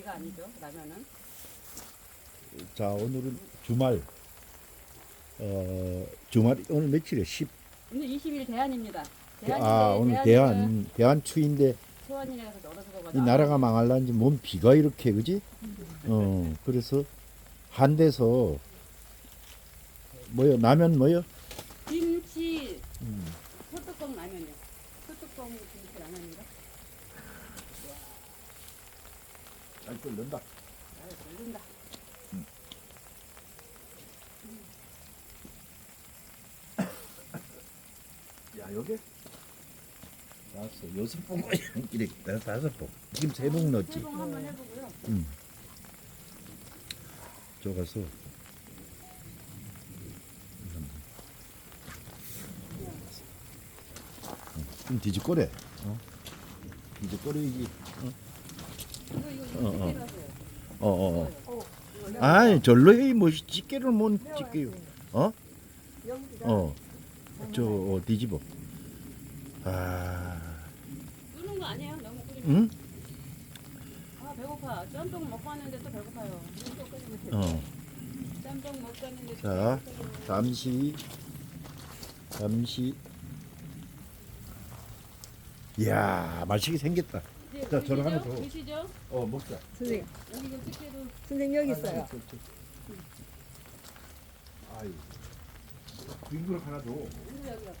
비가 아니죠. 라면은. 자 오늘은 주말 어 주말 오늘 며칠이야 10. 오늘 20일 대안입니다. 아 오늘 대한 대한 추인데. 이 나라가 망할란지 뭔 비가 이렇게 그지? 어 그래서 한 데서 뭐요 라면 뭐요? 김치 음. 소뚜껑 라면이요. 소뚜껑 김치 라면인가? 잘 끓는다. 아, 모른다. 야 여기 나왔어 여섯 봉 이렇게 다- 다섯 봉 지금 세 봉 넣었지. 세봉 한번 해보고요. 저가서 좀 뒤집거래. 어? 이거 어, 어. 어, 어, 어. 아이, 절로 해. 뭐, 집게를 못 집게요. 어? 어. 저, 어, 뒤집어. 아, 끓는 거 아니에요? 너무 끓이면. 응? 아 배고파. 짬뽕 먹고 왔는데 또 배고파요. 또 끓이면 돼요. 어. 짬뽕 먹고 왔는데 또 자, 배고파요. 잠시, 잠시. 이야, 맛있게 생겼다. 자, 저를 하나? 줘. 드시죠? 어, 먹자. 선생님, 여기 좀 집게도 선생님 여기 있어요. 아유. 빈 그릇 하나 줘. 여기 여기요.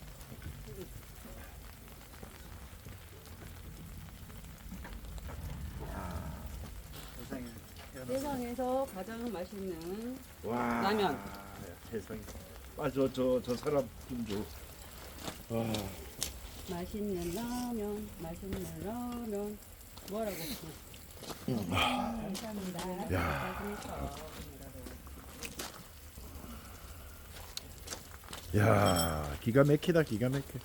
세상에서 가장 맛있는 와. 라면. 세상에. 아, 저, 저, 저 사람 좀 줘. 와. 맛있는 라면, 맛있는 라면. 뭐라고? 감사합니다. 야. 야, 기가 막히다, 기가 막혀.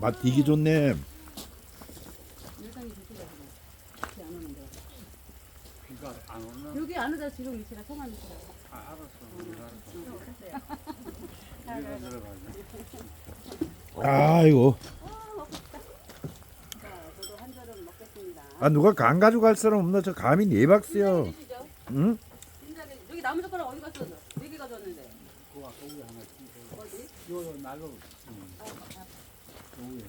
맛 되게 좋네. 여기 안 오다 지금 위치가 통한 위치라. 아. 아이고. 아, 누가 간 가져갈 사람 없나? 저 감이 네 박스요. 응? 여기 나무 젓가락 어디 갔어? 네개 가져왔는데. 그. 어디? 요, 요 날로. 응.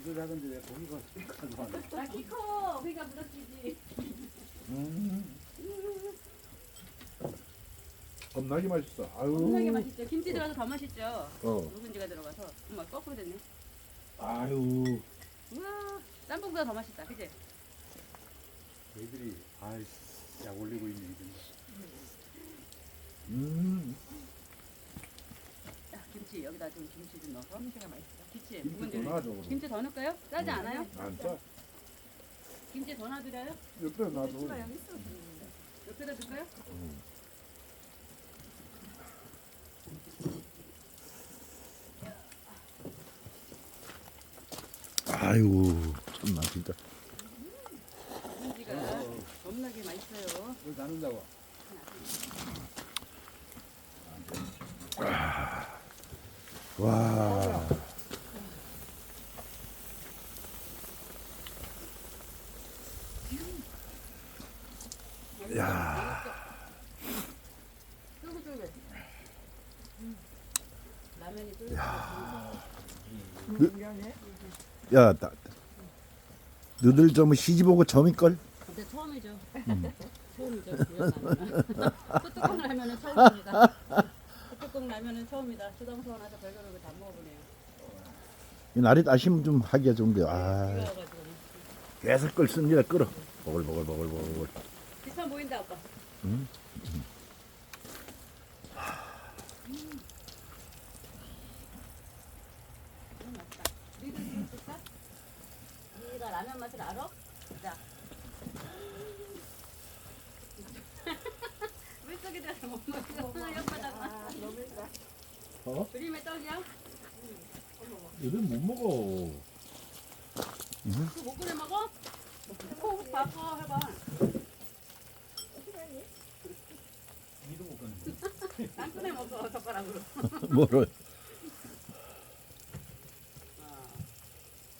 이거 작은데 왜 거기가 가져왔네? 나 키 커. 그러니까 무섭지지. 겁나게 맛있어. 아유. 엄청나게 맛있죠. 김치 들어가서 더 맛있죠. 어. 묵은지가 들어가서. 엄마 거꾸로 됐네. 아유. 우와. 짬뽕보다 더 맛있다. 그지? 저희들이 아이 약 올리고 있는 게 음. 자, 김치 여기다 좀 김치 좀 넣어서. 김치가 맛있어. 김치. 김치 묵은지. 더 놔줘. 그럼. 김치 더 넣을까요? 짜지 않아요? 안 짜. 김치 더 놔드려요? 옆에 놔줘. 옆에다 줄까요? 아유. 참나 진짜. 겁나게 맛있어요. 뭘 나눈다고? 와. 야. 라면이 쫄깃쫄깃. 야, 나, 너들 좀 시집 오고 점일걸? 근데 처음이죠. 처음이죠. 뚜뚜껑 라면은 처음입니다. 뚜뚜껑 라면은 처음이다. 수동서 나서 별거를 다 먹어보네요. 이 날이 아시면 좀 하기가 좋은데, 아, 와가지고. 계속 끓습니다, 끓어. 보글보글보글보글. 비슷한 보인다, 아빠. 응? 너무 맛있다. 니도 좀 줄까? 니가 라면 맛을 알아? 자. 물속에 들어서 못 먹어. 옆에다가. 어? 그림의 떡이야? 요즘 못 먹어. 그거 못 끓여 먹어? 콕 바꿔 해봐. 안 꺼내 먹어 젓가락으로. 뭐를?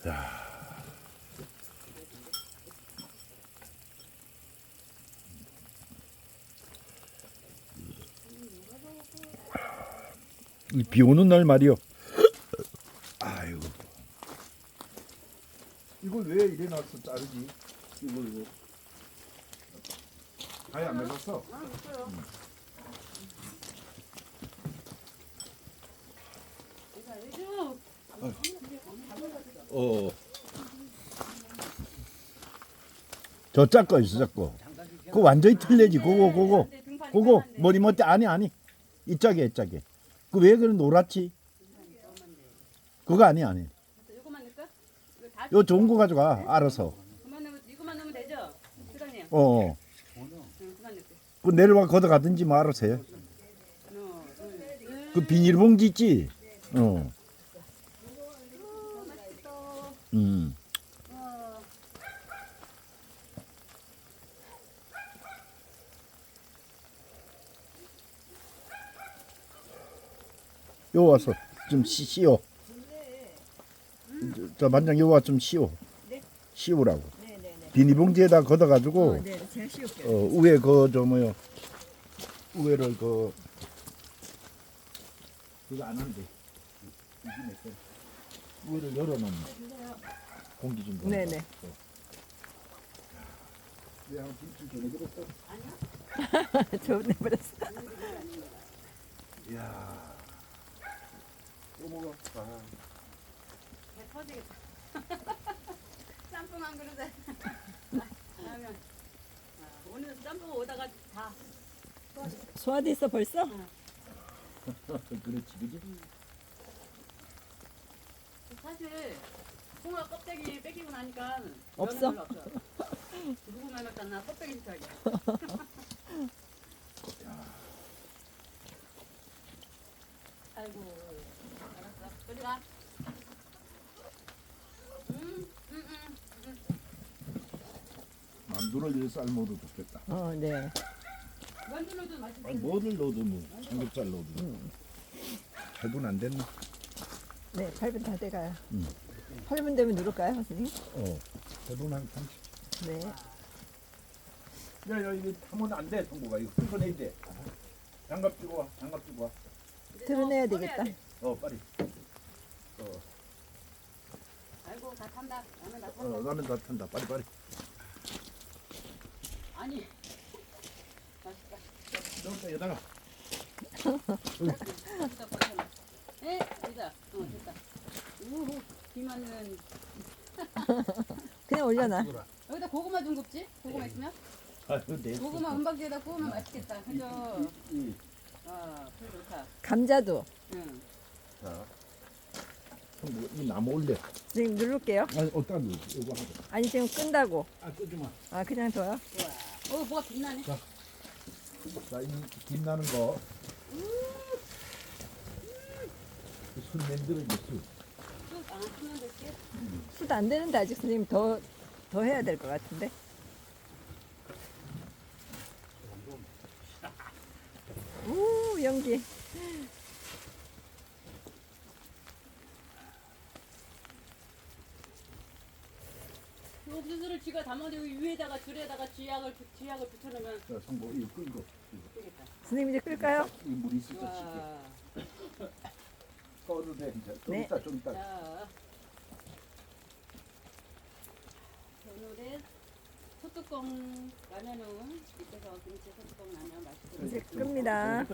아. 야. 비 오는 날 말이요. 아이고. 이걸 왜 이래 놨어 자르지? 이거 이거. 아예 안 말랐어. 아, 요즘 어. 저 짝거 있어 짝거. 그거 완전히 틀리지. 그거 그거. 그거 머리 멋대 아니 아니. 이 짝에 이 짝에. 그 왜 그래 노랗지? 그거 아니 아니. 이거만 넣을까? 이거 다 요 좋은 거 가져가 알아서. 그만 넣으면 이거만 넣으면 되죠? 사장님. 어. 어. 응, 그만 넣을게. 그 내려와 걷어 가든지 뭐 알아서 해. 하나, 둘, 셋. 그 비닐봉지 있지? 어. 음. 요 와서 좀 시, 씌워. 저, 저 반장 요 와 좀 씌워. 네. 씌우라고. 네네네. 비닐봉지에다 걷어 가지고 어, 네, 제가 씌울게요. 어, 위에 그저 뭐요 위에를 그 그거 안 한대 위를 열어놓으면 공기 좀 들어가. 네네. 어. 왜 한번 김치 전해드렸어? 저 내버렸어. 이야 또 먹어 아. 배 터지겠다. 짬뽕 한 그릇에. 라면. 아, 오늘 짬뽕 오다가 다. 소화돼 있어 벌써? 그렇지 그지? 사실 콩알 껍데기 뺏기고 나니까 없어? 면은 별로 없어. 누구 말렸잖아 껍데기 시켜야 아이고 알았어 저리 가. 음, 음, 음. 만두를 삶아도 좋겠다 어, 네. 넣어도 맛있어. 아니 뭐를 넣어도 뭐 삼겹살 넣어도 음. 8분 안 됐나? 네, 8분 다 돼가요. 음. 8분 되면 누를까요, 선생님? 어 8분 한 30. 네. 야 야 이거 하면 안돼 성구가 이거 끊어내야 돼 장갑 주고 와 장갑 주고 와 드러내야 어, 되겠다. 어 빨리 어, 아이고 다 탄다. 나는 다 탄다. 어 라면 다 탄다 빨리 빨리 아니. 맛있다. 저기다 여다가 맛있다. 버텨놔. 에? 여기다. 어 됐다. 우후. 비만은 그냥 올려놔. 여기다 고구마 좀 굽지? 고구마 있으면? 아유 내 고구마 은박지에다 구우면 맛있겠다. 그죠? 이, 아, 좋다. 감자도. 응. 자 성구 이 나무 올려 지금 누를게요. 아니 어디다 넣어 이거 하자 아니, 지금 끈다고. 아 끄지 마 아, 그냥 둬요? 좋아. 어, 뭐가 빛나네. 자, 이 빛나는 거. 술 만들어 이제 술. 쑥, 아, 쓰면 될게. 숯안 되는데 아직 선생님 더, 더 해야 될 것 같은데. 우, 연기. 그 옥수수를 쥐가 여기 위에다가 줄에다가 쥐약을, 부- 쥐약을 붙여놓으면 자, 성고 이거. 되겠다. 선생님 이제 끌까요? 이 물이 있을 때 와. 씻게. 꺼도 돼 이제. 좀 네. 이따 좀 이따. 자. 오늘의 소뚜껑 라면은 밑에서 김치 소뚜껑 라면 맛있게 이제 끕니다.